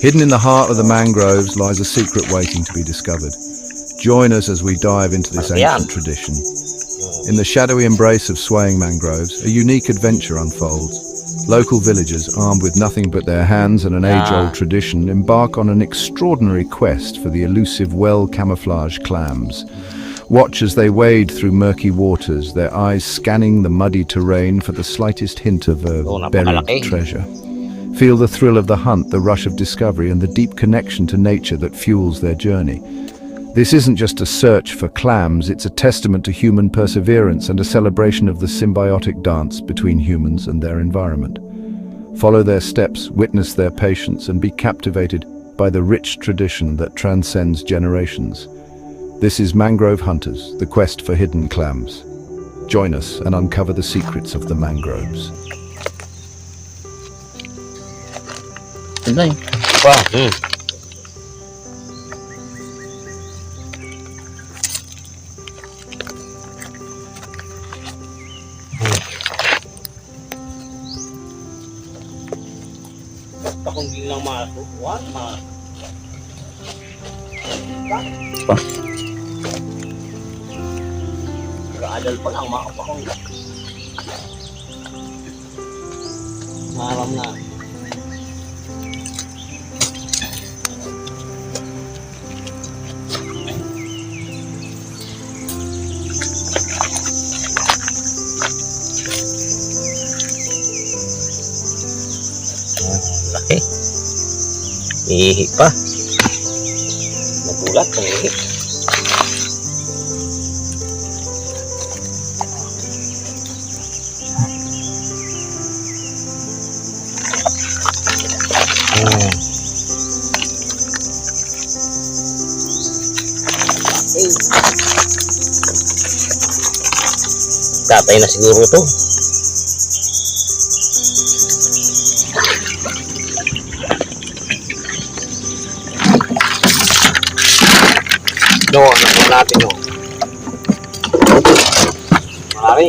Hidden in the heart of the mangroves lies a secret waiting to be discovered. Join us as we dive into this ancient tradition. In the shadowy embrace of swaying mangroves, a unique adventure unfolds. Local villagers, armed with nothing but their hands and an age-old tradition, embark on an extraordinary quest for the elusive well-camouflaged clams. Watch as they wade through murky waters, their eyes scanning the muddy terrain for the slightest hint of a buried treasure. Feel the thrill of the hunt, the rush of discovery, and the deep connection to nature that fuels their journey. This isn't just a search for clams, it's a testament to human perseverance and a celebration of the symbiotic dance between humans and their environment. Follow their steps, witness their patience, and be captivated by the rich tradition that transcends generations. This is Mangrove Hunters, the quest for hidden clams. Join us and uncover the secrets of the mangroves. Yun na eh. Wow. Hmm. Basta kung di lang masukuan, ma... Pa. Kadal pa lang makapakong. Maram na. Ihi pa. Nagulat ng ihi. Hmm. Tatay na siguro to. Doon, nakuha natin yun. Marami.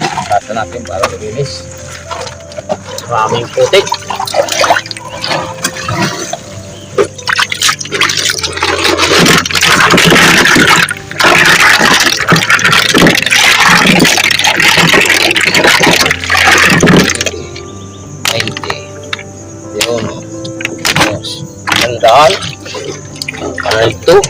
Tasa natin para mabilis. Maraming putik. Dios. நடந்தால் அனைத்தும்